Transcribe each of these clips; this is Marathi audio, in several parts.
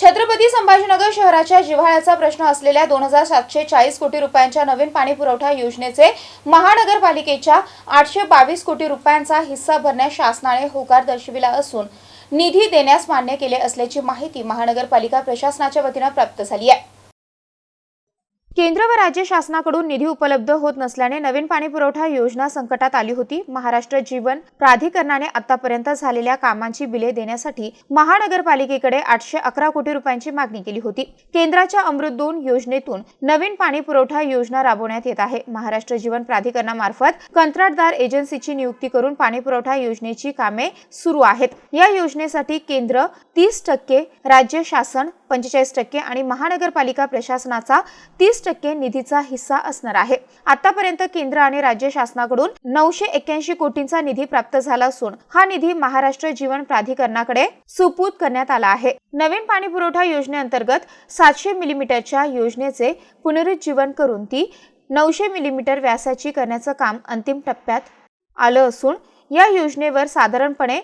छत्रपती संभाजीनगर शहराच्या जिव्हाळ्याचा प्रश्न असलेल्या दोन हजार सातशे चाळीस कोटी रुपयांच्या नवीन पाणी पुरवठा योजनेचे महानगरपालिकेच्या आठशे बावीस कोटी रुपयांचा हिस्सा भरण्यास शासनाने होकार दर्शविला असून निधी देण्यास मान्य केले असल्याची माहिती महानगरपालिका प्रशासनाच्या वतीनं प्राप्त झाली आहे. केंद्र व राज्य शासनाकडून निधी उपलब्ध होत नसल्याने नवीन पाणी पुरवठा योजना संकटात आली होती. महाराष्ट्र जीवन प्राधिकरणाने आतापर्यंत झालेल्या कामांची बिले देण्यासाठी महानगरपालिकेकडे आठशे अकरा कोटी रुपयांची मागणी केली होती. केंद्राच्या अमृत दोन योजनेतून नवीन पाणी पुरवठा योजना राबवण्यात येत आहे. महाराष्ट्र जीवन प्राधिकरणामार्फत कंत्राटदार एजन्सीची नियुक्ती करून पाणी पुरवठा योजनेची कामे सुरू आहेत. या योजनेसाठी केंद्र तीस टक्के राज्य शासन पंचेचाळीस टक्के आणि महानगरपालिका प्रशासनाचा तीस टक्के निधीचा हिस्सा असणार आहे. आतापर्यंत केंद्र आणि राज्य शासनाकडून नऊशे एक्क्याऐंशी कोटींचा निधी प्राप्त झाला असून हा निधी महाराष्ट्र जीवन प्राधिकरणाकडे सुपूत करण्यात आला आहे. नवीन पाणी पुरवठा योजनेअंतर्गत सातशे मिलीमीटरच्या योजनेचे पुनरुज्जीवन करून ती नऊशे मिलीमीटर व्यासाची करण्याचं काम अंतिम टप्प्यात आलं असून या योजनेवर साधारणपणे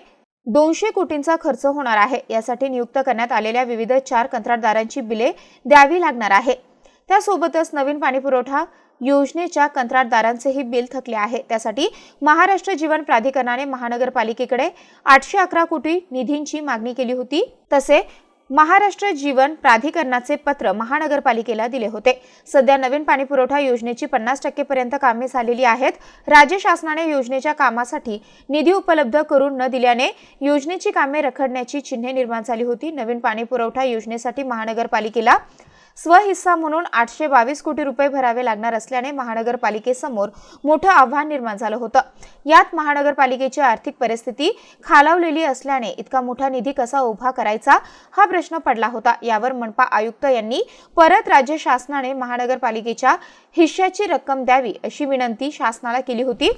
दोनशे कोटींचा खर्च होणार आहे. यासाठी नियुक्त करण्यात आलेल्या विविध चार कंत्राटदारांची बिले द्यावी लागणार आहे. त्यासोबतच नवीन पाणीपुरवठा योजनेच्या कंत्राटदारांचेही बिल थकले आहे. त्यासाठी महाराष्ट्र जीवन प्राधिकरणाने महानगरपालिकेकडे आठशे अकरा कोटी निधींची मागणी केली होती. तसे महाराष्ट्र जीवन प्राधिकरणाचे पत्र महानगरपालिकेला दिले होते. सध्या नवीन पाणीपुरवठा योजनेची पन्नास टक्केपर्यंत कामे झालेली आहेत. राज्य शासनाने योजनेच्या कामासाठी निधी उपलब्ध करून न दिल्याने योजनेची कामे रखडण्याची चिन्हे निर्माण झाली होती. नवीन पाणीपुरवठा योजनेसाठी महानगरपालिकेला स्वहिस्सा म्हणून आठशे बावीस कोटी रुपये भरावे लागणार असल्याने महानगरपालिकेसमोर मोठं आव्हान निर्माण झालं होतं. यात महानगरपालिकेची आर्थिक परिस्थिती खालावलेली असल्याने इतका मोठा निधी कसा उभा करायचा हा प्रश्न पडला होता. यावर मनपा आयुक्त यांनी परत राज्य शासनाने महानगरपालिकेच्या हिश्श्याची रक्कम द्यावी अशी विनंती शासनाला केली होती.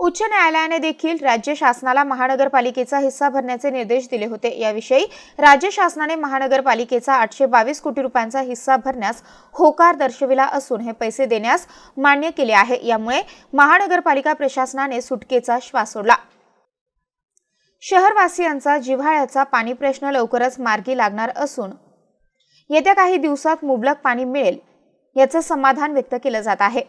उच्च न्यायालयाने देखील राज्य शासनाला महानगरपालिकेचा हिस्सा भरण्याचे निर्देश दिले होते. याविषयी राज्य शासनाने महानगरपालिकेचा आठशे बावीस कोटी रुपयांचा हिस्सा भरण्यास होकार दर्शविला असून हे पैसे देण्यास मान्य केले आहे. यामुळे महानगरपालिका प्रशासनाने सुटकेचा श्वास सोडला. शहरवासियांचा जिव्हाळ्याचा पाणी प्रश्न लवकरच मार्गी लागणार असून येत्या काही दिवसात मुबलक पाणी मिळेल याचं समाधान व्यक्त केलं जात आहे.